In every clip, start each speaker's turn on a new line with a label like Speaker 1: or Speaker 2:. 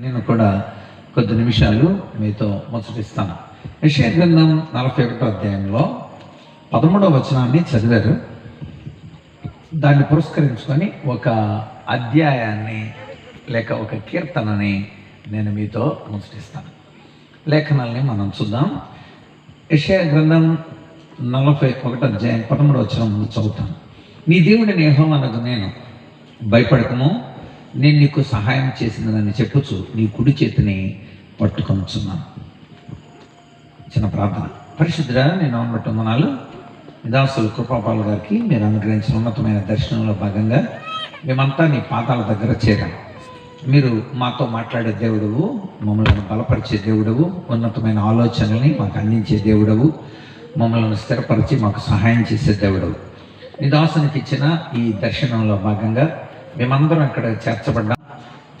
Speaker 1: నేను కూడా కొద్ది నిమిషాలు మీతో ముచ్చటిస్తాను. యెషయా గ్రంథం నలభై ఒకటో అధ్యాయంలో పదమూడవ వచనాన్ని చదివారు. దాన్ని పురస్కరించుకొని ఒక అధ్యాయాన్ని లేక ఒక కీర్తనని నేను మీతో ముచ్చటిస్తాను. లేఖనాల్ని మనం చూద్దాం. యెషయా గ్రంథం నలభై ఒకటో అధ్యాయం పదమూడవ వచనం చదువుతాను నీ దేవుడిని యెహోవానకు నేను భయపడకము నేను నీకు సహాయం చేసిందని చెప్పచ్చు నీ కుడి చేతిని పట్టుకొనుచున్నాను. చిన్న ప్రార్థన. పరిశుద్ధ నేను ఉన్నట్టు మనాలు నిదాసులు కృపాపాల గారికి మీరు అనుగ్రహించిన ఉన్నతమైన దర్శనంలో భాగంగా మేమంతా నీ పాదాల దగ్గర చేరాం. మీరు మాతో మాట్లాడే దేవుడవు మమ్మల్ని బలపరిచే దేవుడవు ఉన్నతమైన ఆలోచనల్ని మాకు అందించే దేవుడవు మమ్మల్ని స్థిరపరిచి మాకు సహాయం చేసే దేవుడవు. నిదాసునికి ఇచ్చిన ఈ దర్శనంలో భాగంగా మేమందరం ఇక్కడ చేర్చబడ్డాం.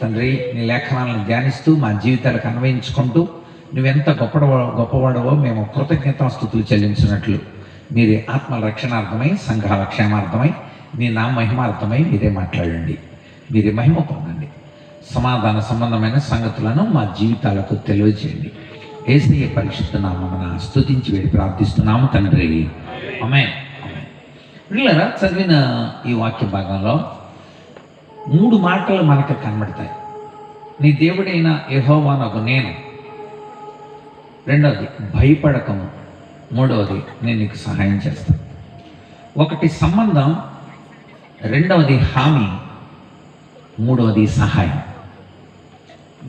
Speaker 1: తండ్రి నీ లేఖనాలను ధ్యానిస్తూ మా జీవితాలకు అన్వయించుకుంటూ నువ్వెంత గొప్ప గొప్పవాడవో మేము కృతజ్ఞతాస్థుతులు చెల్లించినట్లు. మీరే ఆత్మ రక్షణార్థమై సంఘాల క్షేమార్థమై మీ నా మహిమార్థమై మీరే మాట్లాడండి. మీరే మహిమ పొందండి. సమాధాన సంబంధమైన సంగతులను మా జీవితాలకు తెలియజేయండి. ఏసీ పరిశుద్ధ నామమున స్తుతించి వేడి ప్రార్థిస్తున్నాము తండ్రి. అమే పిల్లరా చదివిన ఈ వాక్య భాగంలో మూడు మాటలు మనకు కనబడతాయి. నీ దేవుడైన యెహోవానకు నేను. రెండవది భయపడకము. మూడవది నేను నీకు సహాయం చేస్తాను ఒకటి సంబంధం. రెండవది హామీ. మూడవది సహాయం.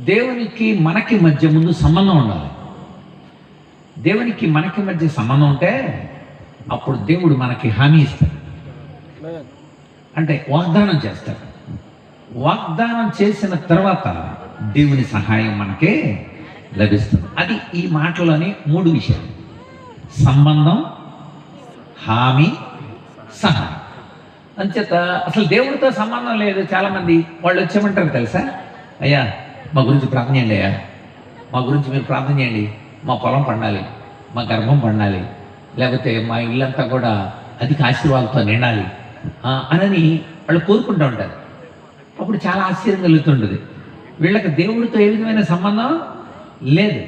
Speaker 1: దేవునికి మనకి మధ్య ముందు సంబంధం ఉండాలి. దేవునికి మనకి మధ్య సంబంధం ఉంటే అప్పుడు దేవుడు మనకి హామీ ఇస్తాడు. అంటే వాగ్దానం చేస్తాడు. వాగ్దానం చేసిన తర్వాత దేవుని సహాయం మనకే లభిస్తుంది. అది ఈ మాటలోని మూడు విషయాలు. సంబంధం హామీ సహాయం. అంచేత అసలు దేవుడితో సంబంధం లేదు. చాలామంది వాళ్ళు వచ్చేమంటారు తెలుసా? అయ్యా మా గురించి ప్రార్థన చేయండి అయ్యా. మా గురించి మీరు ప్రార్థన చేయండి. మా పొలం పండాలి మా గర్భం పండాలి లేకపోతే మా ఇల్లంతా కూడా అధిక ఆశీర్వాదాలతో నిండాలి. అని అనని వాళ్ళు కోరుకుంటూ ఉంటారు. అప్పుడు చాలా ఆశ్చర్యం కలుగుతుంటుంది. వీళ్ళకి దేవుడితో ఏ విధమైన సంబంధం లేదు.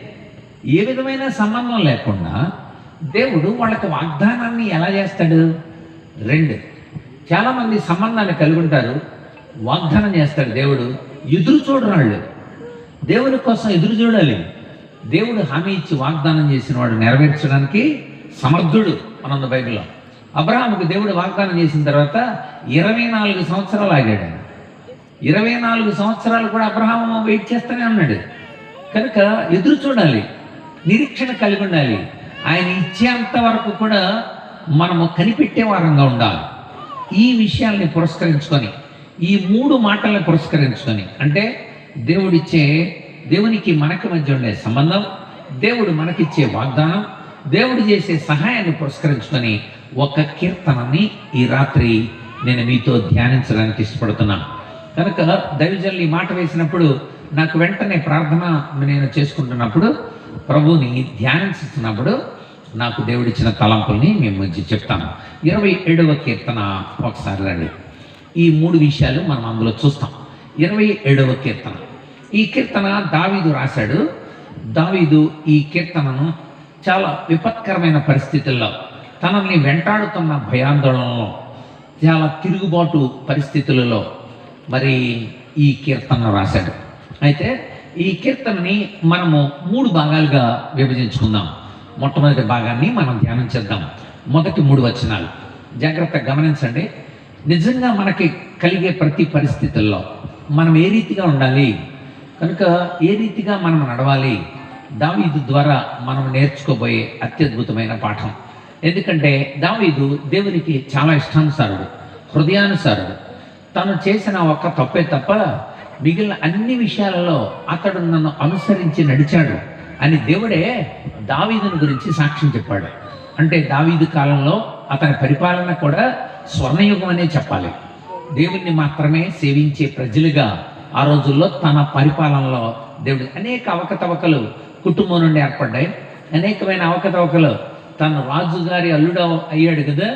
Speaker 1: ఏ విధమైన సంబంధం లేకుండా దేవుడు వాళ్ళకి వాగ్దానాన్ని ఎలా చేస్తాడు? రెండు చాలామంది సంబంధాన్ని కలిగి ఉంటారు. వాగ్దానం చేస్తాడు దేవుడు. ఎదురు చూడరాళ్ళు దేవుని కోసం ఎదురు చూడాలి. దేవుడు హామీ ఇచ్చి వాగ్దానం చేసిన వాడు నెరవేర్చడానికి సమర్థుడు మనంద బైబిల్లో. అబ్రహాముకు దేవుడు వాగ్దానం చేసిన తర్వాత ఇరవై నాలుగు సంవత్సరాలు ఆగాడు ఇరవై నాలుగు సంవత్సరాలు కూడా అబ్రహాము వెయిట్ చేస్తూనే ఉన్నాడు. కనుక ఎదురు చూడాలి నిరీక్షణ కలిగి ఉండాలి. ఆయన ఇచ్చేంత వరకు కూడా మనము కనిపెట్టే వారంగా ఉండాలి. ఈ విషయాల్ని పురస్కరించుకొని ఈ మూడు మాటల్ని పురస్కరించుకొని అంటే దేవుడిచ్చే దేవునికి మనకి మధ్య ఉండే సంబంధం దేవుడు మనకిచ్చే వాగ్దానం దేవుడు చేసే సహాయాన్ని పురస్కరించుకొని ఒక కీర్తనని ఈ రాత్రి నేను మీతో ధ్యానించడానికి ఇష్టపడుతున్నాను. కనుక దైవజనులు ఈ మాట వేసినప్పుడు నాకు వెంటనే ప్రార్థన నేను చేసుకుంటున్నప్పుడు ప్రభువుని ధ్యానించుతున్నప్పుడు నాకు దేవుడిచ్చిన తలంపుల్ని మేము చెప్తాను ఇరవై ఏడవ కీర్తన ఒకసారి రండి. ఈ మూడు విషయాలు మనం అందులో చూస్తాం. ఇరవై ఏడవ కీర్తన. ఈ కీర్తన దావీదు రాశాడు. దావీదు ఈ కీర్తనను చాలా విపత్కరమైన పరిస్థితుల్లో తనల్ని వెంటాడుతున్న భయాందోళనలో చాలా తిరుగుబాటు పరిస్థితులలో మరి ఈ కీర్తన రాశాడు. అయితే ఈ కీర్తనని మనము మూడు భాగాలుగా విభజించుకుందాం. మొట్టమొదటి భాగాన్ని మనం ధ్యానం చేద్దాం. మొదటి మూడు వచనాలు. జాగ్రత్త గమనించండి. నిజంగా మనకి కలిగే ప్రతి పరిస్థితుల్లో మనం ఏ రీతిగా ఉండాలి? కనుక ఏ రీతిగా మనం నడవాలి? దావీదు ద్వారా మనం నేర్చుకోబోయే అత్యద్భుతమైన పాఠం. ఎందుకంటే దావీదు దేవునికి చాలా ఇష్టానుసారుడు హృదయానుసారుడు. తను చేసిన ఒక్క తప్పే తప్ప మిగిలిన అన్ని విషయాలలో అతడు నన్ను అనుసరించి నడిచాడు అని దేవుడే దావీదుని గురించి సాక్ష్యం చెప్పాడు. అంటే దావీదు కాలంలో అతని పరిపాలన కూడా స్వర్ణయుగం అనే చెప్పాలి. దేవుణ్ణి మాత్రమే సేవించే ప్రజలుగా ఆ రోజుల్లో తన పరిపాలనలో దేవుడు అనేక అవకతవకలు కుటుంబం నుండి ఏర్పడ్డాయి. అనేకమైన అవకతవకలు తన రాజుగారి అల్లుడు అయ్యాడు కదా.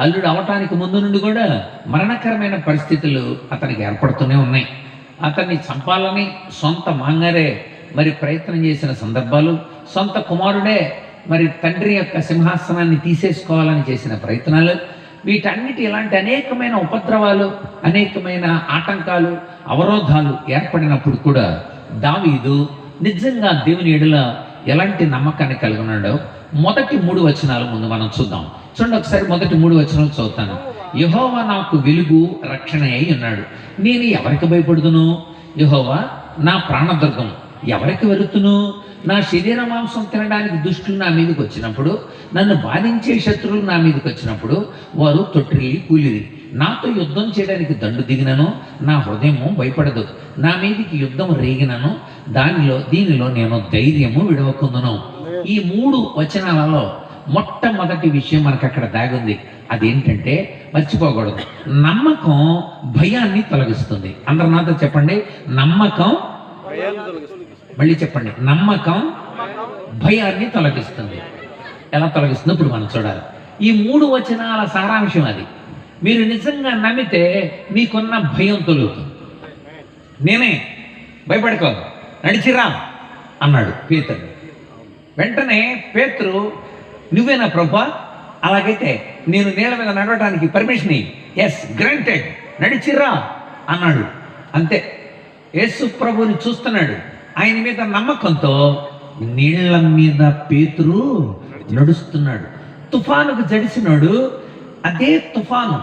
Speaker 1: అల్లుడు అవటానికి ముందు నుండి కూడా మరణకరమైన పరిస్థితులు అతనికి ఏర్పడుతూనే ఉన్నాయి. అతన్ని చంపాలని సొంత మాంగారే మరి ప్రయత్నం చేసిన సందర్భాలు సొంత కుమారుడే మరి తండ్రి యొక్క సింహాసనాన్ని తీసేసుకోవాలని చేసిన ప్రయత్నాలు వీటన్నిటి ఇలాంటి అనేకమైన ఉపద్రవాలు అనేకమైన ఆటంకాలు అవరోధాలు ఏర్పడినప్పుడు కూడా దావీదు నిజంగా దేవుని ఎడల ఎలాంటి నమ్మకాన్ని కలిగి ఉన్నాడో మొదటి మూడు వచనాలు ముందు మనం చూద్దాం. చూడండి ఒకసారి మొదటి మూడు వచనాలు చదువుతాను. యహోవా నాకు వెలుగు రక్షణ అయి ఉన్నాడు. నేను ఎవరికి భయపడుతును? యహోవా నా ప్రాణదుర్గం ఎవరికి వెళుతును? నా శరీర మాంసం తినడానికి దుష్టులు నా మీదకి వచ్చినప్పుడు నన్ను బాధించే శత్రువులు నా మీదకి వచ్చినప్పుడు వారు తొట్టిల్లి కూలిరి. నాతో యుద్ధం చేయడానికి దండు దిగినను నా హృదయము భయపడదు. నా మీదికి యుద్ధం రేగినను దానిలో దీనిలో నేను ధైర్యము విడవకుందును ఈ మూడు వచనాలలో మొట్టమొదటి విషయం మనకు అక్కడ దాగుంది. అదేంటంటే మర్చిపోకూడదు. నమ్మకం భయాన్ని తొలగిస్తుంది. అందరు నాతో చెప్పండి. నమ్మకం మళ్ళీ చెప్పండి. నమ్మకం భయాన్ని తొలగిస్తుంది. ఎలా తొలగిస్తుందో ఇప్పుడు మనం చూడాలి. ఈ మూడు వచనాల సారాంశం అది. మీరు నిజంగా నమ్మితే మీకున్న భయం తొలుగుతుంది. నేనే భయపడుకో నడిచిరా అన్నాడు పేతురు వెంటనే పేతురు నువ్వేనా ప్రభా? అలాగైతే నేను నీళ్ళ మీద నడవడానికి పర్మిషన్ ఎస్ గ్రాంటెడ్ నడిచిరా అన్నాడు. అంతే. యేసు ప్రభుని చూస్తున్నాడు. ఆయన మీద నమ్మకంతో నీళ్ళ మీద పేతురు నడుస్తున్నాడు. తుఫానుకు జడిసినాడు అదే తుఫాను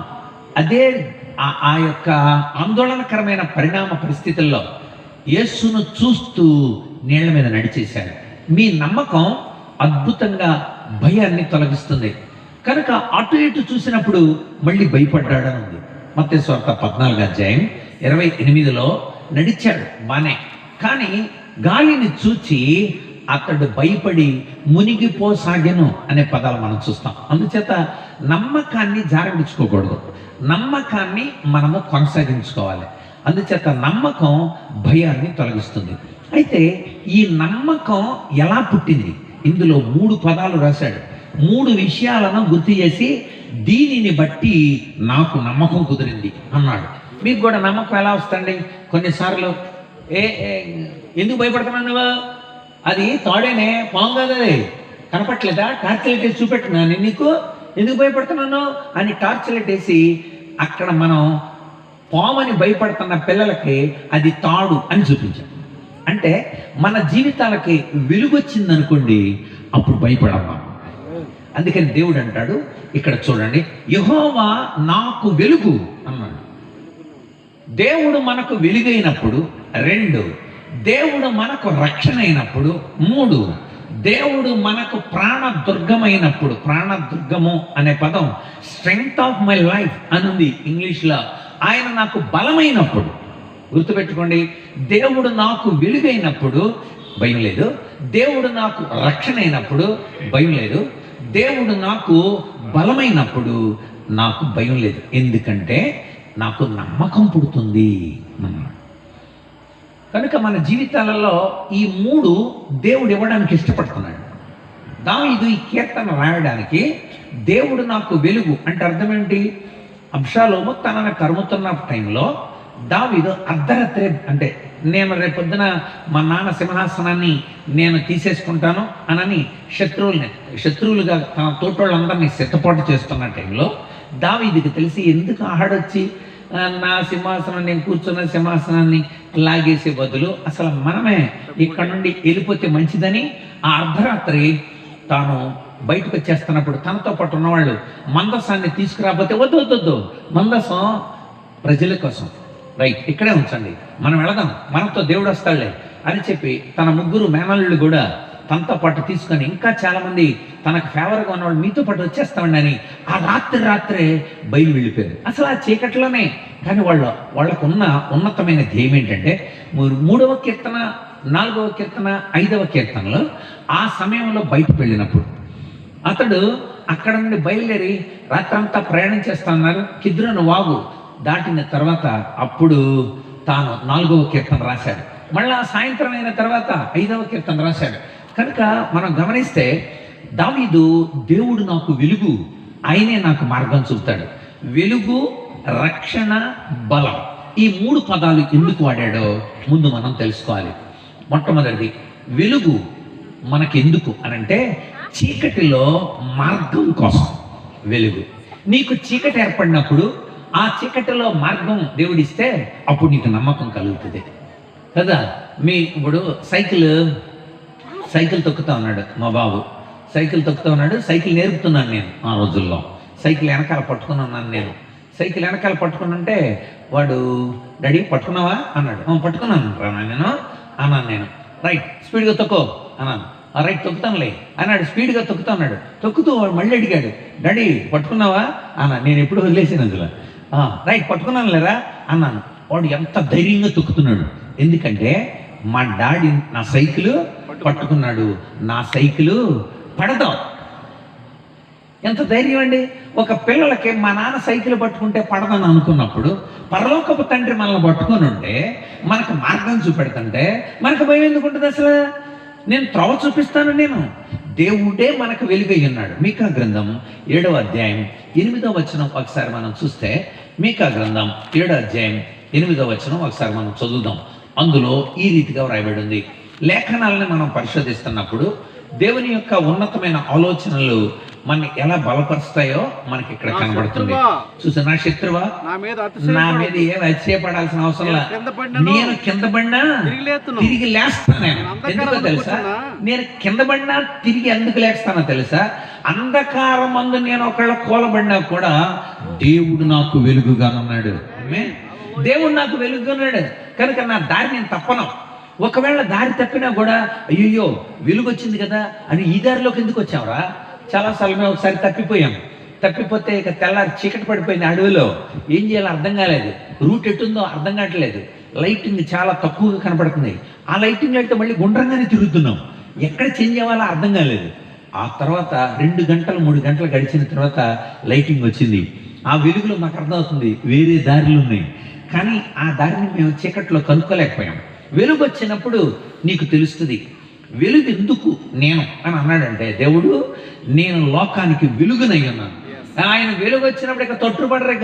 Speaker 1: అదే ఆ- యొక్క ఆందోళనకరమైన పరిణామ పరిస్థితుల్లో యేసును చూస్తూ నీళ్ళ మీద నడిచేశాడు. మీ నమ్మకం అద్భుతంగా భయాన్ని తొలగిస్తుంది. కనుక అటు ఇటు చూసినప్పుడు మళ్ళీ భయపడ్డాడని ఉంది. మత్తే స్వార్థ పద్నాలుగు అధ్యాయం ఇరవై ఎనిమిదిలో నడిచాడు బానే కానీ గాలిని చూచి అతడు భయపడి మునిగిపోసాగెను అనే పదాలు మనం చూస్తాం. అందుచేత నమ్మకాన్ని జారవిడుచుకోకూడదు. నమ్మకాన్ని మనము కొనసాగించుకోవాలి. అందుచేత నమ్మకం భయాన్ని తొలగిస్తుంది. అయితే ఈ నమ్మకం ఎలా పుట్టింది? ఇందులో మూడు పదాలు రాశాడు. మూడు విషయాలను గుర్తు చేసి దీనిని బట్టి నాకు నమ్మకం కుదిరింది అన్నాడు. మీకు కూడా నమ్మకం ఎలా వస్తుంది కొన్నిసార్లు ఏ ఏ- ఎందుకు భయపడుతున్నావు నువ్వు? అది తాడేనే పాము కాదు అది. కనపట్లేదా? టార్చ్ లైట్ వేసి చూపెట్టినా నేను నీకు. ఎందుకు భయపడుతున్నాను? అని టార్చ్ లైట్ వేసి అక్కడ మనం పామని భయపడుతున్న పిల్లలకి అది తాడు అని చూపించాం. అంటే మన జీవితాలకి వెలుగొచ్చింది అనుకోండి అప్పుడు భయపడమ్మా. అందుకని దేవుడు అంటాడు ఇక్కడ చూడండి యహోవా నాకు వెలుగు అన్నాడు. దేవుడు మనకు వెలుగైనప్పుడు రెండు దేవుడు మనకు రక్షణ అయినప్పుడు మూడు దేవుడు మనకు ప్రాణ దుర్గమైనప్పుడు ప్రాణ దుర్గము అనే పదం స్ట్రెంగ్త్ ఆఫ్ మై లైఫ్ అనుంది ఇంగ్లీష్లో. ఆయన నాకు బలమైనప్పుడు. గుర్తుపెట్టుకోండి దేవుడు నాకు వెలుగైనప్పుడు భయం లేదు. దేవుడు నాకు రక్షణ అయినప్పుడు భయం లేదు. దేవుడు నాకు బలమైనప్పుడు నాకు భయం లేదు. ఎందుకంటే నాకు నమ్మకం పుడుతుంది అన్నాడు. కనుక మన జీవితాలలో ఈ మూడు దేవుడు ఇవ్వడానికి ఇష్టపడుతున్నాడు. దావీదు ఈ కీర్తన రాయడానికి దేవుడు నాకు వెలుగు అంటే అర్థం ఏంటి? అంశాలోము తనను కరుముతున్న టైంలో దావీదు అర్ధరాత్రి అంటే నేను రేపొద్దున మా నాన్న సింహాసనాన్ని నేను తీసేసుకుంటాను అనని శత్రువుల్ని శత్రువులుగా తన తోటోళ్ళందరినీ సిద్ధపాటు చేస్తున్న టైంలో దావీదికి తెలిసి ఎందుకు ఆహాడొచ్చి నా సింహాసనం నేను కూర్చున్న సింహాసనాన్ని లాగేసే బదులు అసలు మనమే ఇక్కడ నుండి వెళ్ళిపోతే మంచిదని ఆ అర్ధరాత్రి తాను బయటకు వచ్చేస్తున్నప్పుడు తనతో పాటు ఉన్నవాళ్ళు మందసాన్ని తీసుకురాకపోతే వద్దు వద్దు వద్దు మందసం ప్రజల కోసం. రైట్ ఇక్కడే ఉంచండి. మనం వెళదాం. మనతో దేవుడు వస్తాడులే అని చెప్పి తన ముగ్గురు మేనల్లుడు కూడా తనతో పాటు తీసుకొని ఇంకా చాలామంది తనకు ఫేవర్గా ఉన్నవాళ్ళు మీతో పాటు వచ్చేస్తామండి అని ఆ రాత్రి రాత్రే బయలు వెళ్ళిపోయారు. అసలు ఆ చీకట్లోనే. కానీ వాళ్ళ వాళ్ళకు ఉన్న ఉన్నతమైన ధ్యేయం ఏంటంటే మూడవ కీర్తన నాలుగవ కీర్తన ఐదవ కీర్తనలో ఆ సమయంలో బయటకు వెళ్ళినప్పుడు అతడు అక్కడ నుండి బయలుదేరి రాత్రంతా ప్రయాణం చేస్తున్నారు కిద్రును వాగు దాటిన తర్వాత అప్పుడు తాను నాలుగవ కీర్తన రాశాడు. మళ్ళా సాయంత్రం అయిన తర్వాత ఐదవ కీర్తన రాశాడు. కనుక మనం గమనిస్తే దావీదు దేవుడు నాకు వెలుగు ఆయనే నాకు మార్గం చూపుతాడు. వెలుగు రక్షణ బలం ఈ మూడు పదాలు ఎందుకు వాడాడో ముందు మనం తెలుసుకోవాలి. మొట్టమొదటిది వెలుగు మనకెందుకు అనంటే చీకటిలో మార్గం కోసం వెలుగు. నీకు చీకటి ఏర్పడినప్పుడు ఆ చీకటిలో మార్గం దేవుడిస్తే అప్పుడు నీకు నమ్మకం కలుగుతుంది. కదా? మీ ఇప్పుడు సైకిల్ సైకిల్ తొక్కుతా ఉన్నాడు మా బాబు. సైకిల్ తొక్కుతా ఉన్నాడు సైకిల్ నేర్పుతున్నాను నేను ఆ రోజుల్లో. సైకిల్ వెనకాల పట్టుకుని ఉన్నాను నేను. సైకిల్ వెనకాల పట్టుకుని ఉంటే వాడు డాడీ పట్టుకున్నావా? అన్నాడు. పట్టుకున్నాను రా నేను అన్నాను నేను. రైట్ స్పీడ్గా తొక్కో. అన్నాను. "ఆ, రైట్ తొక్కుతానులే. అన్నాడు. స్పీడ్గా తొక్కుతా ఉన్నాడు తొక్కుతూ వాడు మళ్ళీ అడిగాడు. డాడీ పట్టుకున్నావా? అన్నా. నేను ఎప్పుడు వదిలేసాను అందులో. రైట్ పట్టుకున్నాను లేరా? అన్నాను. వాడు ఎంత ధైర్యంగా తొక్కుతున్నాడు. ఎందుకంటే మా డాడీ నా సైకిల్ పట్టుకున్నాడు. నా సైకిల్ పడదాం. ఎంత ధైర్యం అండి? ఒక పిల్లలకి మా నాన్న సైకిల్ పట్టుకుంటే పడదని అనుకున్నప్పుడు పరలోకపు తండ్రి మనల్ని పట్టుకొని ఉంటే మనకు మార్గం చూపెడుతుంటే మనకు భయం ఎందుకు ఉంటుంది అసలు? నేను త్రోవ చూపిస్తాను నేను. దేవుడే మనకు వెలుగై ఉన్నాడు. మీకా గ్రంథం ఏడవ అధ్యాయం ఎనిమిదో వచనం ఒకసారి మనం చూస్తే మీకా గ్రంథం ఏడో అధ్యాయం ఎనిమిదో వచనం ఒకసారి మనం చదువుదాం. అందులో ఈ రీతిగా వ్రాయబడి ఉంది లేఖనాలని మనం పరిశోధిస్తున్నప్పుడు దేవుని యొక్క ఉన్నతమైన ఆలోచనలు మన ఎలా బలపరుస్తాయో మనకి ఇక్కడ కనబడుతుంది చూసా నా శత్రువా
Speaker 2: నా మీద
Speaker 1: నా మీద
Speaker 2: అతిశయపడకు.
Speaker 1: ఏం అతిశయపడాల్సిన అవసరం.
Speaker 2: నేను కింద
Speaker 1: పడినా
Speaker 2: తిరిగి లేతును.
Speaker 1: తిరిగి లేస్తా నేను
Speaker 2: నేను అంధకారంలో
Speaker 1: ఎందుకో తెలుసా. నేను కింద పడినా తిరిగి ఎందుకు లేస్తానో తెలుసా అంధకారం మందు నేను ఒకళ్ళ కూలబడినా కూడా దేవుడు నాకు వెలుగుగా ఉన్నాడు. దేవుడు నాకు వెలుగున్నాడు కనుక నా దారి నేను తప్పను ఒకవేళ దారి తప్పినా కూడా అయ్యో వెలుగు వచ్చింది కదా అని ఈ దారిలోకి ఎందుకు వచ్చావురా చాలాసార్లు మేము ఒకసారి తప్పిపోయాం. తప్పిపోతే ఇక తెల్లారి చీకటి పడిపోయింది అడవిలో. ఏం చేయాలో అర్థం కాలేదు. రూట్ ఎటుందో అర్థం కావట్లేదు. లైటింగ్ చాలా తక్కువగా కనపడుతుంది. ఆ లైటింగ్ అయితే మళ్ళీ గుండ్రంగానే తిరుగుతున్నాం. ఎక్కడ చేంజ్ అవ్వాలో అర్థం కాలేదు. ఆ తర్వాత రెండు గంటలు మూడు గంటలు గడిచిన తర్వాత లైటింగ్ వచ్చింది. ఆ వెలుగులో మాకు అర్థమవుతుంది వేరే దారులు ఉన్నాయి. కానీ ఆ దారిని మేము చీకట్లో కనుక్కోలేకపోయాం. వెలుగు వచ్చినప్పుడు నీకు తెలుస్తుంది వెలుగు ఎందుకు నేను అని అన్నాడంటే దేవుడు నేను లోకానికి వెలుగునై ఉన్నాను ఆయన వెలుగు వచ్చినప్పుడు ఇక తొట్టుపడరిక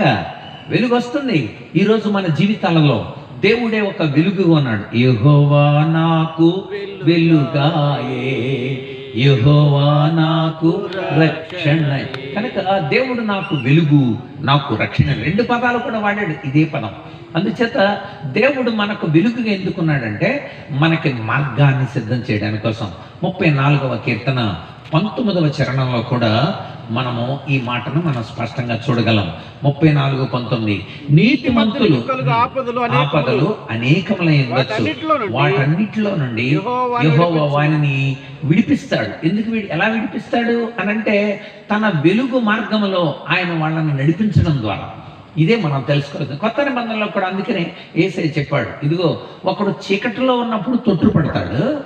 Speaker 1: వెలుగు వస్తుంది ఈరోజు మన జీవితాలలో దేవుడే ఒక వెలుగు ఉన్నాడు యెహోవా నాకు వెలుగాయే. యెహోవా నాకు రక్షణ కనుక దేవుడు నాకు వెలుగు నాకు రక్షణ. రెండు పదాలు కూడా వాడాడు ఇదే పదం. అందుచేత దేవుడు మనకు వెలుగుగా ఎందుకున్నాడంటే మనకి మార్గాన్ని సిద్ధం చేయడానికి కోసం. ముప్పై నాలుగవ కీర్తన పంతొమ్మిదవ చరణంలో కూడా మనము ఈ మాటను మనం స్పష్టంగా చూడగలం. ముప్పై నాలుగు పంతొమ్మిది. నీతి మంతులు
Speaker 2: ఆపదలు అనేకములు.
Speaker 1: ఉండొచ్చు.
Speaker 2: వాటన్నిటిలో నుండి యెహోవా
Speaker 1: వారిని విడిపిస్తాడు. ఎందుకు ఎలా విడిపిస్తాడు అనంటే తన వెలుగు మార్గములో ఆయన వాళ్ళని నడిపించడం ద్వారా. ఇదే మనం తెలుసుకోవాలి. కొత్త నిబంధనలో కూడా అందుకనే ఏసై చెప్పాడు. ఇదిగో ఒకడు చీకటిలో ఉన్నప్పుడు తొట్టుపడతాడు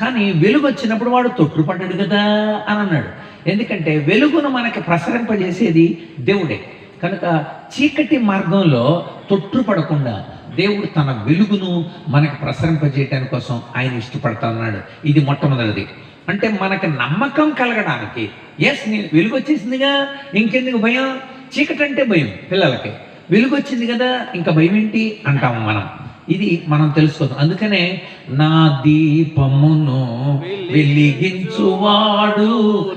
Speaker 1: కానీ వెలుగు వచ్చినప్పుడు వాడు తొట్టుపడ్డాడు కదా అని అన్నాడు. ఎందుకంటే వెలుగును మనకి ప్రసరింపజేసేది దేవుడే. కనుక చీకటి మార్గంలో తొట్టుపడకుండా దేవుడు తన వెలుగును మనకు ప్రసరింపజేయటాని కోసం ఆయన ఇష్టపడతా ఉన్నాడు. ఇది మొట్టమొదటిది. అంటే మనకి నమ్మకం కలగడానికి ఎస్ నేను వెలుగు వచ్చేసిందిగా ఇంకెందుకు భయం? చీకటి అంటే భయం పిల్లలకి. వెలుగు వచ్చింది కదా ఇంకా భయం ఏంటి అంటాము మనం. ఇది మనం తెలుసుకోవచ్చు అందుకనే నా దీపమును వెలిగించువాడు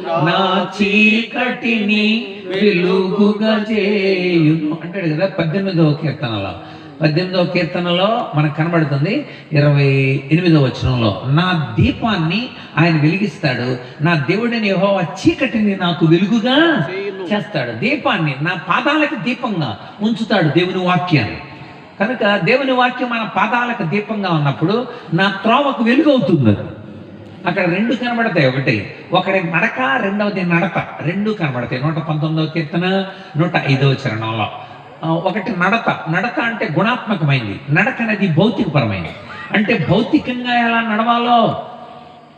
Speaker 1: నా చీకటిని వెలుగుగా చేయును. అంటాడు కదా పద్దెనిమిదవ కీర్తనలో. పద్దెనిమిదవ కీర్తనలో మనకు కనబడుతుంది ఇరవై ఎనిమిదవ వచనంలో. నా దీపాన్ని ఆయన వెలిగిస్తాడు. నా దేవుడిని యెహోవా చీకటిని నాకు వెలుగుగా చేస్తాడు. దీపాన్ని నా పాదాలకు దీపంగా ఉంచుతాడు దేవుని వాక్యాన్ని కనుక దేవుని వాక్యం మన పాదాలకు దీపంగా ఉన్నప్పుడు నా త్రోవకు వెలుగు అవుతుంది అక్కడ రెండు కనబడతాయి. ఒకటి ఒకటి నడక రెండవది నడత. రెండు కనబడతాయి. నూట పంతొమ్మిదవ కీర్తన నూట ఐదవ చరణంలో. ఒకటి నడత. నడత అంటే గుణాత్మకమైంది. నడక అనేది భౌతికపరమైంది. అంటే భౌతికంగా ఎలా నడవాలో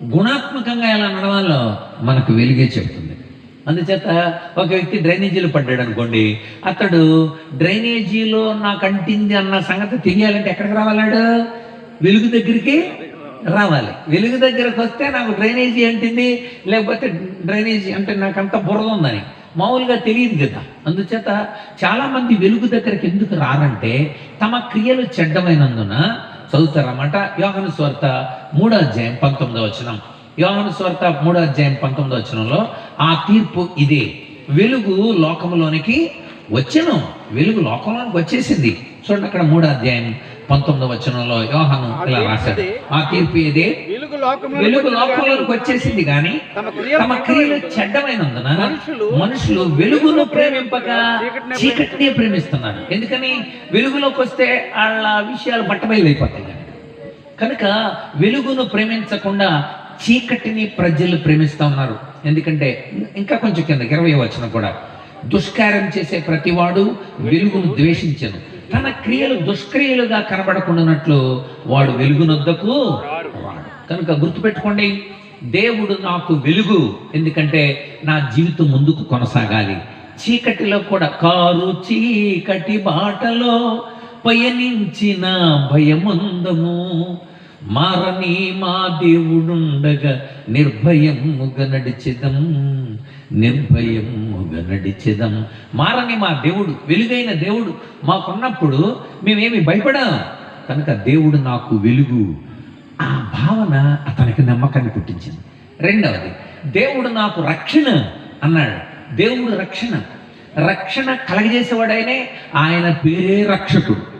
Speaker 1: గుణాత్మకంగా ఎలా నడవాలో మనకు వెలుగే చెప్తుంది అందుచేత ఒక వ్యక్తి డ్రైనేజీలో పడ్డాడు అనుకోండి అతడు డ్రైనేజీలో నాకు అంటింది అన్న సంగతి తెలియాలంటే ఎక్కడికి రావాలాడు వెలుగు దగ్గరికి రావాలి. వెలుగు దగ్గరకు వస్తే నాకు డ్రైనేజీ అంటింది లేకపోతే డ్రైనేజీ అంటే నాకు అంత బురద ఉందని. మామూలుగా తెలియదు కదా. అందుచేత చాలామంది వెలుగు దగ్గరికి ఎందుకు రారంటే తమ క్రియలు చెడ్డమైనందున చదువుతారన్నమాట యోహన స్వార్త మూడో అధ్యాయం పంతొమ్మిదో వచనం. యోహన స్వార్త మూడో అధ్యాయం పంతొమ్మిదో వచనంలో ఆ తీర్పు ఇదే. వెలుగు లోకములోనికి వచ్చెను. వెలుగు లోకంలోనికి వచ్చేసింది. చూడండి అక్కడ మూడో అధ్యాయం పంతొమ్మిదో వచనంలో యోహాను ఇలా రాశాడు. ఆ తీర్పు ఇదే.
Speaker 2: వెలుగు
Speaker 1: లోకంలోకి వచ్చేసింది కానీ
Speaker 2: తమ క్రియలు
Speaker 1: చెడ్డమైనందున
Speaker 2: మనుషులు
Speaker 1: వెలుగును ప్రేమింపక
Speaker 2: చీకటినే
Speaker 1: ప్రేమిస్తున్నారు. ఎందుకని? వెలుగులోకి వస్తే వాళ్ళ విషయాలు బట్టబయలైపోతాయి కనుక వెలుగును ప్రేమించకుండా చీకటిని ప్రజలు ప్రేమిస్తూ ఉన్నారు. ఎందుకంటే ఇంకా కొంచెం కింద ఇరవై వచ్చిన కూడా దుష్కార్యం చేసే ప్రతివాడు వెలుగును ద్వేషించను. తన క్రియలు దుష్క్రియలుగా కనబడకుండానట్లు వాడు వెలుగునొద్దకు రాడు. కనుక గుర్తుపెట్టుకోండి దేవుడు నాకు వెలుగు ఎందుకంటే నా జీవితం ముందుకు కొనసాగాలి. చీకటిలో కూడా కారు చీకటి బాటలో పయనించిన భయముందము. మారని మా దేవుడుండగా నిర్భయముగా నడిచెదం నిర్భయముగా నడిచెదం మారని మా దేవుడు వెలుగైన దేవుడు మాకున్నప్పుడు మేమేమి భయపడాం. కనుక దేవుడు నాకు వెలుగు. ఆ భావన అతనికి నమ్మకాన్ని పుట్టించింది. రెండవది దేవుడు నాకు రక్షణ అన్నాడు. దేవుడు రక్షణ. రక్షణ కలగజేసేవాడైనే ఆయన పేరే రక్షకుడు.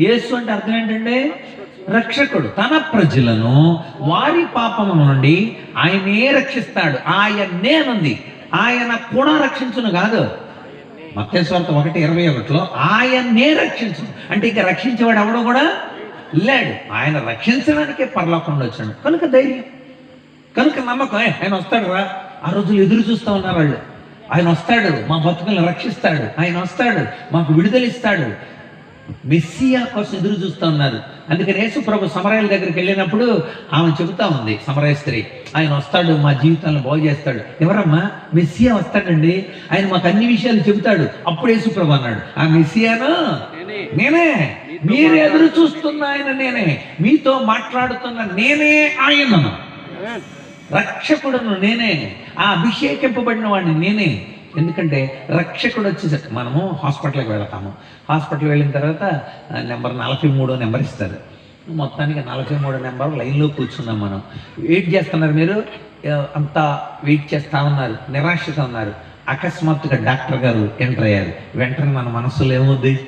Speaker 1: యేసు అంటే అర్థం ఏంటంటే రక్షకుడు. తన ప్రజలను వారి పాపము నుండి ఆయనే రక్షిస్తాడు. ఆయన్నే అనుంది. ఆయన కూడా రక్షించును కాదు. మత్స్వార్త ఒకటి ఇరవై ఒకటిలో ఆయన్నే రక్షించు అంటే ఇక రక్షించేవాడు ఎవడో కూడా లేడు. ఆయన రక్షించడానికే పరలోకంలో వచ్చాడు. కనుక ధైర్యం. కనుక నమ్మకం. ఆయన వస్తాడు రా. ఆ రోజులు ఎదురు చూస్తూ ఉన్నారు వాళ్ళు. ఆయన వస్తాడు. మా బతుకులను రక్షిస్తాడు. ఆయన వస్తాడు. మాకు విడుదలిస్తాడు మెస్సియా కోసం ఎదురు చూస్తూ ఉన్నారు. అందుకని యేసు ప్రభు సమరాయల దగ్గరికి వెళ్ళినప్పుడు ఆమె చెబుతా ఉంది సమరాయ స్త్రీ ఆయన వస్తాడు మా జీవితాలను బాగు చేస్తాడు. ఎవరమ్మా? మెస్సియా వస్తాడండి. ఆయన మాకు అన్ని విషయాలు చెబుతాడు. అప్పుడు యేసు ప్రభు అన్నాడు ఆ మెస్సియాను?
Speaker 2: నేనే.
Speaker 1: మీరు ఎదురు చూస్తున్న ఆయన నేనే. మీతో మాట్లాడుతున్న నేనే ఆయనను. రక్షకుడును నేనే. ఆ అభిషేకింపబడిన వాడిని నేనే. ఎందుకంటే రక్షకుడు వచ్చేసరికి మనము హాస్పిటల్కి వెళతాము. హాస్పిటల్ వెళ్ళిన తర్వాత ఆ, నెంబర్ నలభై మూడో నెంబర్ ఇస్తారు. మొత్తానికి నలభై మూడో నెంబర్ లైన్లో కూర్చున్నాం మనం. వెయిట్ చేస్తున్నారు మీరు? అంతా వెయిట్ చేస్తా ఉన్నారు. నిరాశతో ఉన్నారు. అకస్మాత్తుగా డాక్టర్ గారు ఎంటర్ అయ్యారు. వెంటనే మన మనసులో ఏముంది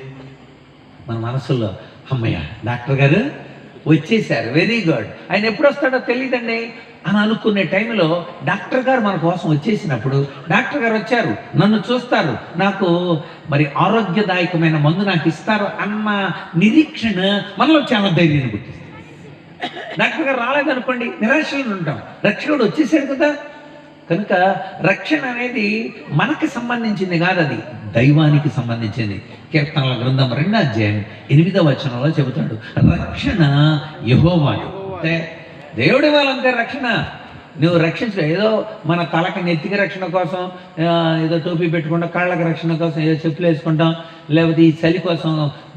Speaker 1: మన మనసులో అమ్మయ్య డాక్టర్ గారు వచ్చేసారు వెరీ గుడ్ ఆయన ఎప్పుడు వస్తాడో తెలియదండి అని అనుకునే టైంలో డాక్టర్ గారు మన కోసం వచ్చేసినప్పుడు డాక్టర్ గారు వచ్చారు. నన్ను చూస్తారు. నాకు మరి ఆరోగ్యదాయకమైన మందు నాకు ఇస్తారు అన్న నిరీక్షణ మనలో చాలా ధైర్యాన్ని గుర్తిస్తుంది డాక్టర్ గారు రాలేదనుకోండి నిరాశలో ఉంటాం. రక్షకుడు వచ్చేసాడు కదా. కనుక రక్షణ అనేది మనకి సంబంధించింది కాదు అది దైవానికి సంబంధించింది. కీర్తనల గ్రంథం రెండో అధ్యాయం ఎనిమిదవ వచనంలో చెబుతాడు రక్షణ యహోవాది అంటే దేవుడి వాళ్ళంతే రక్షణ. నువ్వు రక్షించు ఏదో మన తలకి నెత్తికి రక్షణ కోసం ఏదో టోపీ పెట్టుకుంటాం కాళ్ళకి రక్షణ కోసం ఏదో చెప్పులు వేసుకుంటాం లేకపోతే ఈ చలి కోసం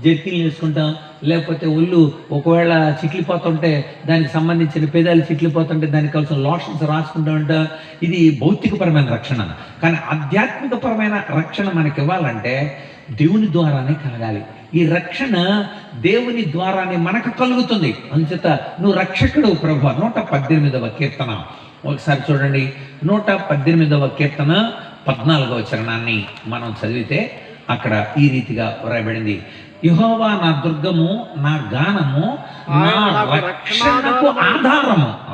Speaker 1: జర్కీలు వేసుకుంటాం లేకపోతే ఒళ్ళు ఒకవేళ చిట్లిపోతుంటే దానికి సంబంధించిన పేదాలు చిట్లిపోతుంటే దానికి కావాల్సిన లోషన్స్ రాసుకుంటామంట ఇది భౌతికపరమైన రక్షణ. కానీ ఆధ్యాత్మికపరమైన రక్షణ మనకి ఇవ్వాలంటే దేవుని ద్వారానే కలగాలి. ఈ రక్షణ దేవుని ద్వారానే మనకు కలుగుతుంది. అంచేత నువ్వు రక్షకుడు ప్రభు. నూట పద్దెనిమిదవ కీర్తన. ఒకసారి చూడండి. నూట పద్దెనిమిదవ కీర్తన పద్నాలుగవ చరణాన్ని మనం చదివితే అక్కడ ఈ రీతిగా వ్రాయబడింది. యెహోవా నా దుర్గము నా గానము నా రక్షణకు ఆధారము.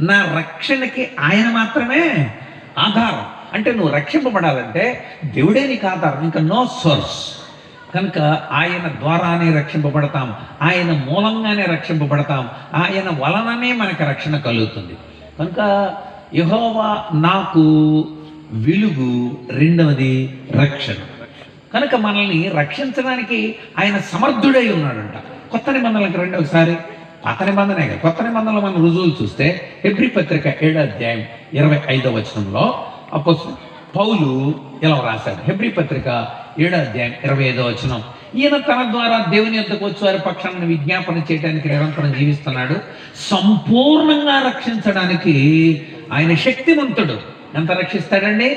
Speaker 1: నా రక్షణకి ఆయన మాత్రమే ఆధారం. అంటే నువ్వు రక్షింపబడాలంటే దేవుడే నీకు ఆధారం ఇంకా నో సోర్స్ కనుక ఆయన ద్వారానే రక్షింపబడతాం ఆయన మూలంగానే రక్షింపబడతాం ఆయన వలననే మనకి రక్షణ కలుగుతుంది. కనుక యెహోవా నాకు వెలుగు రెండవది రక్షణ. కనుక మనల్ని రక్షించడానికి ఆయన సమర్థుడై ఉన్నాడంట. కొత్త నిబంధనలకు రండి ఒకసారి. పాత నిబంధనే కదా. కొత్త నిబంధనలో మనం రుజువులు చూస్తే ఎబ్రి పత్రిక ఏడో అధ్యాయం ఇరవై ఐదో వచనంలో అప్పో పౌలు ఇలా రాశాడు హెబ్రి పత్రిక ఏడో అధ్యాయం ఇరవై ఐదో వచనం. ఈయన తన ద్వారా దేవుని యొద్దకు వచ్చేవారి పక్షాన్ని విజ్ఞాపన చేయడానికి నిరంతరం జీవిస్తున్నాడు. సంపూర్ణంగా రక్షించడానికి ఆయన శక్తివంతుడు ఎంత రక్షిస్తాడండి?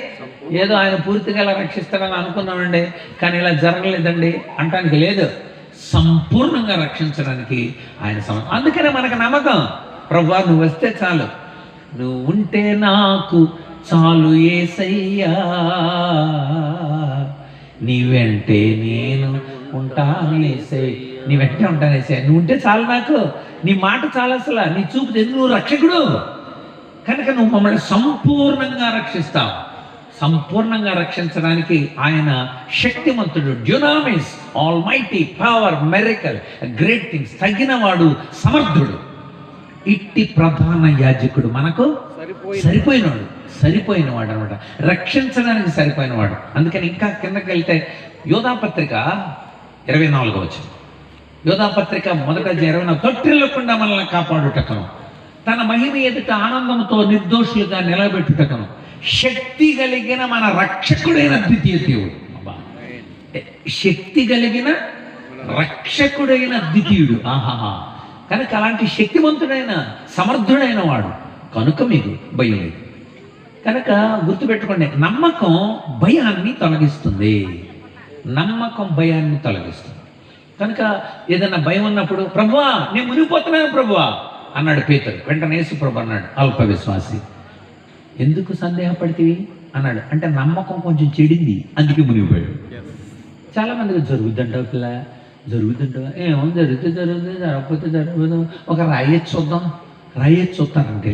Speaker 1: ఏదో ఆయన పూర్తిగా ఇలా రక్షిస్తాడని అనుకున్నామండి. కానీ ఇలా జరగలేదండి. అంటానికి లేదు. సంపూర్ణంగా రక్షించడానికి ఆయన సమ అందుకనే మనకు నమ్మకం. ప్రభు నువ్వు వస్తే చాలు. నువ్వు ఉంటే నాకు చాలు ఏసయ్యా. నీ వెంటే నేను ఉంటాను ఏసై నీ వెంటే ఉంటాను నువ్వు ఉంటే చాలు నాకు. నీ మాట చాలు అసలు. నీ చూపు నువ్వు రక్షకుడు. కనుక నువ్వు మమ్మల్ని సంపూర్ణంగా రక్షిస్తావు. సంపూర్ణంగా రక్షించడానికి ఆయన శక్తిమంతుడు. Dunamis almighty power miracle great things తగినవాడు సమర్థుడు. ఇట్టి ప్రధాన యాజకుడు మనకు సరిపోయినవాడు. సరిపోయినవాడు. అనమాట రక్షించడానికి సరిపోయినవాడు. అందుకని ఇంకా కిందకి వెళ్తే యోధాపత్రిక ఇరవై నాలుగు వచ్చింది యోధాపత్రిక మొదట ఇరవై నాలుగు. తొట్టిల్లకుండా మనల్ని కాపాడుటకను. తన మహిమ ఎదుట ఆనందంతో నిర్దోషులుగా నిలబెట్టుటకను. శక్తి కలిగిన మన రక్షకుడైన ద్వితీయ దేవుడు. శక్తి కలిగిన రక్షకుడైన ద్వితీయుడు. ఆహాహా. కనుక అలాంటి శక్తివంతుడైన సమర్థుడైన వాడు. కనుక మీకు భయం లేదు. కనుక గుర్తుపెట్టుకోండి నమ్మకం భయాన్ని తొలగిస్తుంది. నమ్మకం భయాన్ని తొలగిస్తుంది. కనుక ఏదైనా భయం ఉన్నప్పుడు ప్రభువా నేను మునిగిపోతున్నాను ప్రభువా అన్నాడు పేతురు వెంటనే యేసు ప్రభు అన్నాడు అల్ప విశ్వాసి ఎందుకు సందేహపడితివి? అన్నాడు. అంటే నమ్మకం కొంచెం చెడింది అందుకే మునిగిపోయాడు చాలా మందికి జరుగుద్దంటావు పిల్ల. జరుగుతుంటావు ఏమో జరిగితే జరుగుతుంది జరగకపోతే జరగదు ఒక రాయొచ్చు చూద్దాం. రాయొచ్చు చూస్తానంటే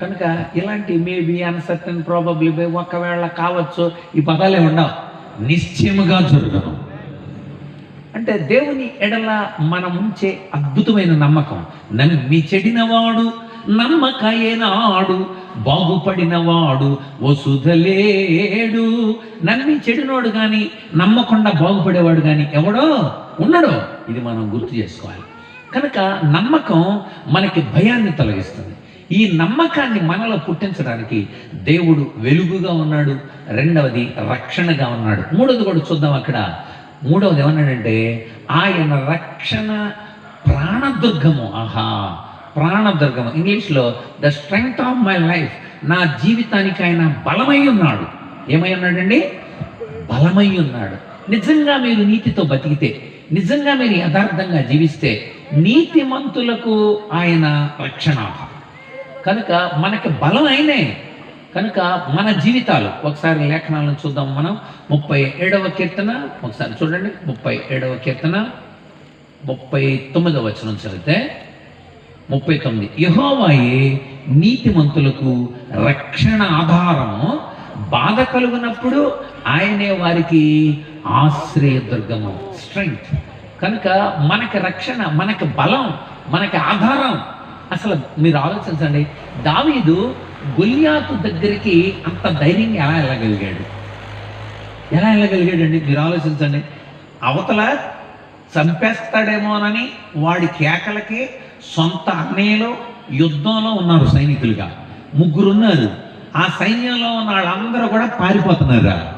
Speaker 1: కనుక ఇలాంటి మేబీ అన్సర్టన్ ప్రాబబ్లీ ఒకవేళ కావచ్చు ఈ పదాలే ఉండవు. నిశ్చయముగా జరగను. అంటే దేవుని ఎడల మనం ఉంచే అద్భుతమైన నమ్మకం. నమ్మి చెడినవాడు నమ్మకయేనాడు బాగుపడినవాడు వసుధలేడు. నమ్మి చెడినోడు కానీ నమ్మకుండా బాగుపడేవాడు కానీ ఎవడో ఉన్నాడో ఇది మనం గుర్తు చేసుకోవాలి. కనుక నమ్మకం మనకి భయాన్ని తొలగిస్తుంది. ఈ నమ్మకాన్ని మనలో పుట్టించడానికి దేవుడు వెలుగుగా ఉన్నాడు రెండవది రక్షణగా ఉన్నాడు. మూడవది కూడా చూద్దాం అక్కడ. మూడవది ఏమన్నాడంటే ఆయన రక్షణ ప్రాణదుర్గము. ఆహా ప్రాణదుర్గము. ఇంగ్లీష్లో the strength of my life నా జీవితానికి ఆయన బలమై ఉన్నాడు. ఏమై ఉన్నాడండి? బలమై ఉన్నాడు. నిజంగా మీరు నీతితో బతికితే నిజంగా మీరు యథార్థంగా జీవిస్తే నీతిమంతులకు ఆయన రక్షణ కనుక మనకి బలం అయినే కనుక మన జీవితాలు ఒకసారి లేఖనాలను చూద్దాం మనం. ముప్పై ఏడవ కీర్తన ఒకసారి చూడండి. ముప్పై ఏడవ కీర్తన ముప్పై తొమ్మిదవ వచనం చదివితే ముప్పై తొమ్మిది. యహోవాయే నీతిమంతులకు రక్షణ ఆధారము. బాధ కలుగునప్పుడు ఆయనే వారికి ఆశ్రయదుర్గము. స్ట్రెంగ్త్ కనుక మనకి రక్షణ మనకి బలం మనకి ఆధారం. అసలు మీరు ఆలోచించండి. దావీదు గొలియాతు దగ్గరికి అంత ధైర్యం ఎలా వెళ్ళగలిగాడు? ఎలా వెళ్ళగలిగాడండి? మీరు ఆలోచించండి. అవతల చంపేస్తాడేమోనని వాడి కేకలకి సొంత అన్నయ్యలో యుద్ధంలో ఉన్నారు సైనికులుగా. ముగ్గురు ఉన్నారు ఆ సైన్యంలో ఉన్న వాళ్ళందరూ కూడా పారిపోతున్నారు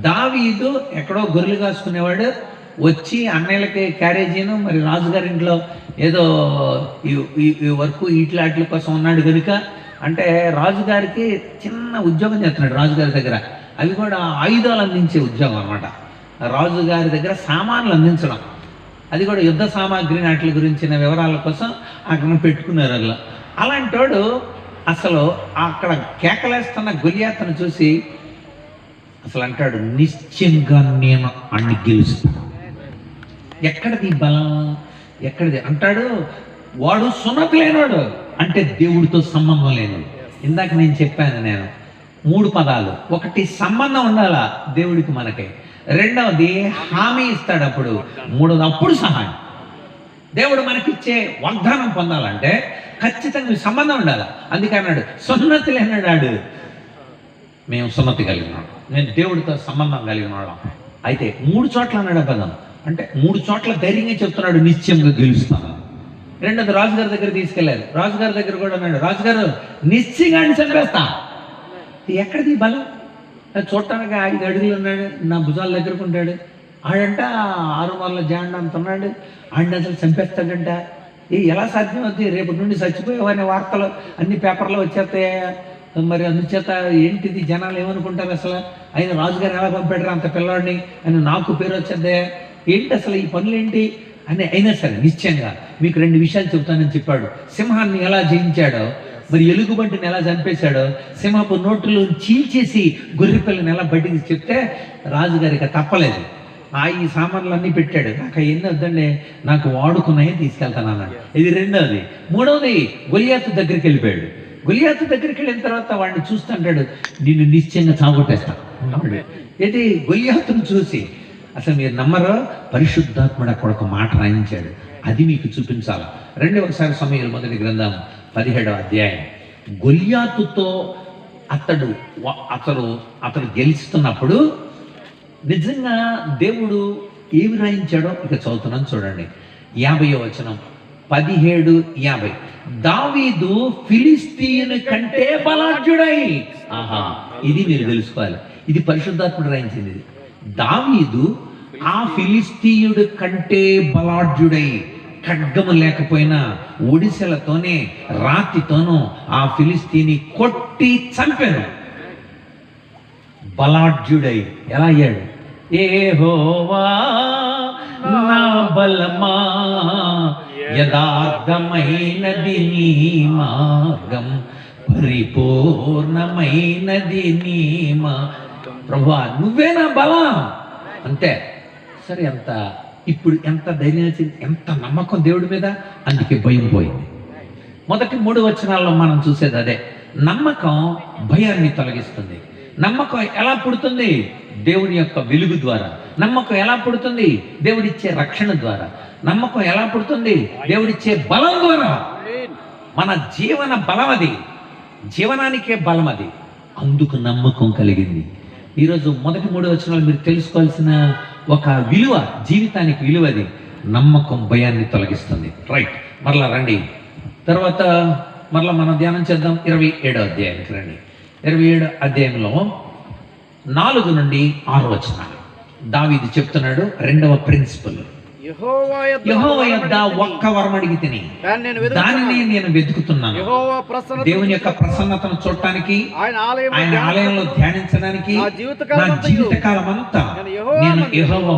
Speaker 1: దావీదు ఎక్కడో గొర్రెలు కాసుకునేవాడు. వచ్చి అన్నయ్యలకి క్యారేజీను మరి రాజుగారింట్లో ఏదో ఈ వర్క్ ఈట్లాట్ల కోసం ఉన్నాడు కనుక అంటే రాజుగారికి చిన్న ఉద్యోగం చేస్తున్నాడు రాజుగారి దగ్గర. అవి కూడా ఆయుధాలు అందించే ఉద్యోగం అనమాట రాజుగారి దగ్గర సామాన్లు అందించడం. అది కూడా యుద్ధ సామాగ్రి నాటి గురించిన వివరాల కోసం అక్కడ పెట్టుకున్నారు అలా అలాంటి వాడు అసలు అక్కడ కేకలేస్తున్న గొలియాతను చూసి అసలు అంటాడు నిశ్చయంగా నేను అన్ని గెలుస్తాను. ఎక్కడిది బలం? ఎక్కడిది? అంటాడు వాడు సున్నతి లేనివాడు అంటే దేవుడితో సంబంధం లేదు. ఇందాక నేను చెప్పాను నేను మూడు పదాలు. ఒకటి సంబంధం ఉండాలా? దేవుడికి మనకి. రెండవది హామీ ఇస్తాడు అప్పుడు. మూడవది అప్పుడు సహాయం. దేవుడు మనకిచ్చే వాగ్దానం పొందాలంటే ఖచ్చితంగా సంబంధం ఉండాలి? అందుకే అన్నాడు సున్నతి లేనాడు మేము సున్నతి కలిగిన వాళ్ళం. నేను దేవుడితో సంబంధం కలిగిన వాళ్ళం. అయితే మూడు చోట్ల అన్నాడు పదం అంటే మూడు చోట్ల ధైర్యంగా చెప్తున్నాడు నిశ్చయంగా గెలుస్తాను రెండోది రాజుగారి దగ్గర తీసుకెళ్ళారు రాజుగారి దగ్గర కూడా అన్నాడు రాజుగారు నిశ్చయంగా చంపేస్తా. ఎక్కడిది బలం? చూడటానికి ఐదు అడుగులు ఉన్నాడు నా భుజాల దగ్గరకు ఉంటాడు. ఆడంట ఆరు మార్ల జాండ అంత ఉన్నాడు. ఆడిని అసలు చంపేస్తాడంట. ఈ ఎలా సాధ్యం అవుతుంది రేపటి నుండి చచ్చిపోయేవనే వార్తలు అన్ని పేపర్లో వచ్చేస్తాయా? మరి అందుచేత ఏంటిది? జనాలు ఏమనుకుంటారు అసలు? ఆయన రాజుగారు ఎలా పంపాడు అంత పిల్లవాడిని అని నాకు పేరు వచ్చేద్దా? ఏంటి అసలు ఈ పనులు ఏంటి అని అయినా సరే నిశ్చయంగా మీకు రెండు విషయాలు చెబుతానని చెప్పాడు. సింహాన్ని ఎలా జయించాడో మరి ఎలుగుబంటిని ఎలా చంపేశాడో సింహపు నోట్లో చీల్చేసి గొర్రె పిల్లని ఎలా బయటికి చెప్తే రాజుగారికి తప్పలేదు. ఆ ఈ సామాన్లన్నీ పెట్టాడు. నాకు ఎన్ని వద్దండి నాకు వాడుకున్నాయే తీసుకెళ్తాను అన్నాడు. ఇది రెండవది మూడవది గొలియాతు దగ్గరికి వెళ్ళిపోయాడు. గొలియాతు దగ్గరికి వెళ్ళిన తర్వాత వాడిని చూస్తుంటాడు. నిన్ను నిశ్చయంగా చావగొట్టేస్తా అన్నాడు. ఇది గొలియాతును చూసి అసలు మీరు నమ్మరో? పరిశుద్ధాత్ముడు అక్కడ ఒక మాట రాయించాడు. అది మీకు చూపించాలి? రెండవ ఒకసారి సమయం మొదటి గ్రంథం పదిహేడవ అధ్యాయం. గొలియాతుతో అతడు అతను అతడు అతడు గెలుస్తున్నప్పుడు నిజంగా దేవుడు ఏమి రాయించాడో ఇక చదువుతున్నాను చూడండి. యాభై వచనం. పదిహేడు యాభై. దావీదు ఫిలిస్తీన్ కంటే బలాఢ్యుడై. ఆహా ఇది మీరు తెలుసుకోవాలి. ఇది పరిశుద్ధాత్ముడు రాయించింది. దావీదు ఆ ఫిలిస్తీయుడు కంటే బలాఢ్యుడై ఖడ్గము లేకపోయినా ఒడిసెలతోనే రాతితోనూ ఆ ఫిలిస్తీని కొట్టి చంపాను. బలాఢ్యుడై ఎలా అయ్యాడు? ఏ హోవా నా బలమా యథార్థమైనది నీ మార్గం పరిపూర్ణమైనది నీ మా ప్రభా నువ్వే నా బలం. అంతే. సరే ఎంత ఇప్పుడు ఎంత ధైర్యం వచ్చింది ఎంత నమ్మకం దేవుడి మీద? అందుకే భయం పోయింది. మొదటి మూడు వచనాల్లో మనం చూసేది అదే. నమ్మకం భయాన్ని తొలగిస్తుంది. నమ్మకం ఎలా పుడుతుంది? దేవుని యొక్క వెలుగు ద్వారా. నమ్మకం ఎలా పుడుతుంది? దేవుడిచ్చే రక్షణ ద్వారా. నమ్మకం ఎలా పుడుతుంది? దేవుడిచ్చే బలం ద్వారా. మన జీవన బలం అది. జీవనానికే బలం అది. అందుకు నమ్మకం కలిగింది. ఈరోజు మొదటి మూడు వచనాలు మీరు తెలుసుకోవాల్సిన ఒక విలువ జీవితానికి విలువ అది. నమ్మకం భయాన్ని తొలగిస్తుంది. రైట్ మరలా రండి. తర్వాత మరలా మనం ధ్యానం చేద్దాం. ఇరవై ఏడో అధ్యాయానికి రండి. ఇరవై ఏడో అధ్యాయంలో నాలుగు నుండి ఆరు వచనాలు. దావిది చెప్తున్నాడు రెండవ ప్రిన్సిపల్
Speaker 2: యెహోవా యొద్ద.
Speaker 1: ఒక్క వరం అడిగితేని
Speaker 2: దాన్ని నేను
Speaker 1: దానిని
Speaker 2: వెతుకుతున్నాను.
Speaker 1: దేవుని యొక్క ప్రసన్నతను చూడటానికి
Speaker 2: ఆయన ఆలయం
Speaker 1: ఆయన ఆలయంలో ధ్యానించడానికి
Speaker 2: నా జీవితకాలం
Speaker 1: అంతా
Speaker 2: నేను
Speaker 1: యెహోవా